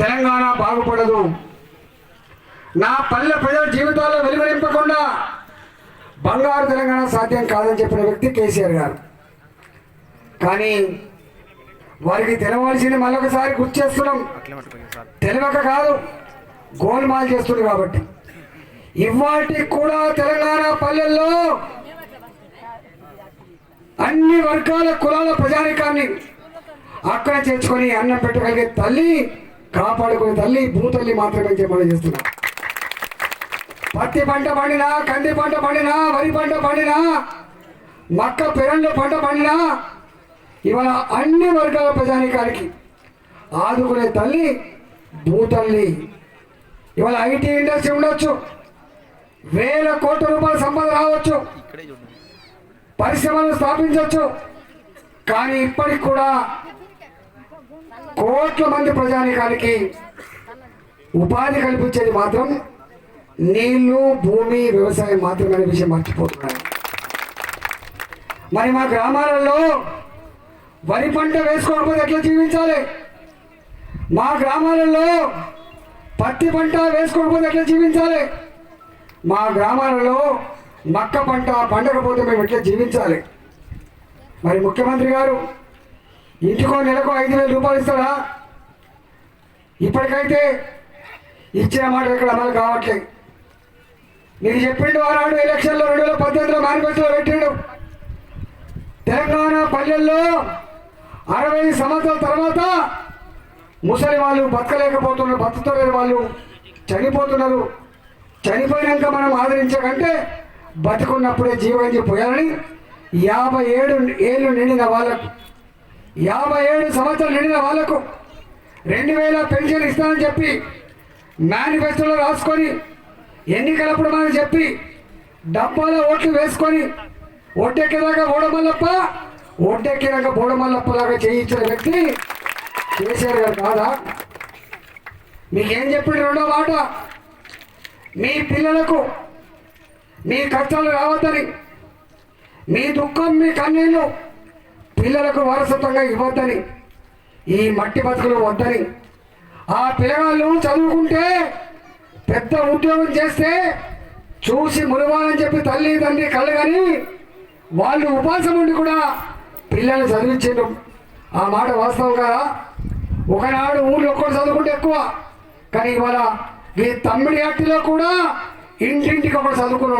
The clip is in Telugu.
తెలంగాణ బాగుపడదు. నా పల్లె ప్రజల జీవితాల్లో వెలువరింపకుండా బంగారు తెలంగాణ సాధ్యం కాదని చెప్పిన వ్యక్తి కేసీఆర్ గారు. కానీ వారికి తెలవాల్సింది మళ్ళొకసారి గుర్తు చేస్తున్నాం. తెలియక కాదు గోల్మాల్ చేస్తుంది కాబట్టి. ఇవాటి కూడా తెలంగాణ పల్లెల్లో అన్ని వర్గాల కులాల ప్రజానికాన్ని అక్కడ చేర్చుకొని అన్నం పెట్టగలిగే తల్లి కాపాడుకునే తల్లి భూతల్లి మాత్రమే చెప్పడం చేస్తున్నా. పత్తి పంట పండినా కంది పంట పండినా వరి పంట పండినా మక్క పెరళ్ళు పంట పండినా ఇవాళ అన్ని వర్గాల ప్రజానికానికి ఆదుకునే తల్లి భూతల్లి ఇవాళ ఐటీ ఇండస్ట్రీ ఉండొచ్చు. వేల కోట్ల రూపాయల సంపద రావచ్చు. పరిశ్రమలు స్థాపించవచ్చు కానీ ఇప్పటికి కూడా కోట్ల మంది ప్రజానికానికి ఉపాధి కల్పించేది మాత్రం నీళ్ళు భూమి వ్యవసాయం మాత్రమే అనే విషయం మర్చిపోతున్నారు మరి మా గ్రామాలలో వరి పంట వేసుకోకపోతే ఎట్లా జీవించాలి? మా గ్రామాలలో పత్తి పంట వేసుకోకపోతే ఎట్లా జీవించాలి? మా గ్రామాలలో మక్క పంట పండకపోతే మేము ఎట్లా జీవించాలి? మరి ముఖ్యమంత్రి గారు ఇంటికో నెలకు ఐదు వేల రూపాయలు ఇస్తారా ఇప్పటికైతే ఇచ్చిన మాట ఇక్కడ అమలు కావట్లేదు. నీకు చెప్పిండు వారాడు ఎలక్షన్లో రెండు వేల పద్దెనిమిదిలో మేనిఫెస్టోలో పెట్టిండు. తెలంగాణ పల్లెల్లో అరవై సంవత్సరాల తర్వాత ముసలి వాళ్ళు బతకలేకపోతున్నారు బతుకుతలేని వాళ్ళు చనిపోతున్నారు. చనిపోయినాక మనం ఆదరించకంటే బతుకున్నప్పుడే జీవించి పోయాలని యాభై ఏడు ఏళ్ళు నిండిన వాళ్ళకు యాభై ఏడు సంవత్సరాలు నిండిన వాళ్ళకు రెండు వేల పెన్షన్ ఇస్తానని చెప్పి మేనిఫెస్టోలో రాసుకొని ఎన్నికలప్పుడు మనం చెప్పి డబ్బాలో ఓట్లు వేసుకొని ఒడ్డెక్కేదాకా బోడమల్లప్ప ఒడ్డెక్కినాక బోడమల్లప్పలాగా చేయించిన వ్యక్తి కేసీఆర్ గారు కాదా? మీకేం చెప్పిండు రెండో మాట? మీ పిల్లలకు మీ కష్టాలు రావద్దని మీ దుఃఖం మీ కన్నీళ్ళు పిల్లలకు వారసత్వంగా ఇవ్వద్దని ఈ మట్టి బతుకులు వద్దని ఆ పిల్లగాళ్ళు చదువుకుంటే పెద్ద ఉద్యోగం చేస్తే చూసి మునవాలని చెప్పి తల్లి తండ్రి కళ్ళు కానీ వాళ్ళు ఉపాసం ఉండి కూడా పిల్లల్ని చదివించారు ఆ మాట వాస్తవం కదా? ఒకనాడు ఊళ్ళో ఒక్కడు చదువుకుంటే ఎక్కువ కానీ ఇవాళ ఈ తమ్మిడి అట్టిలో కూడా ఇంటింటికి ఒకటి చదువుకున్నాం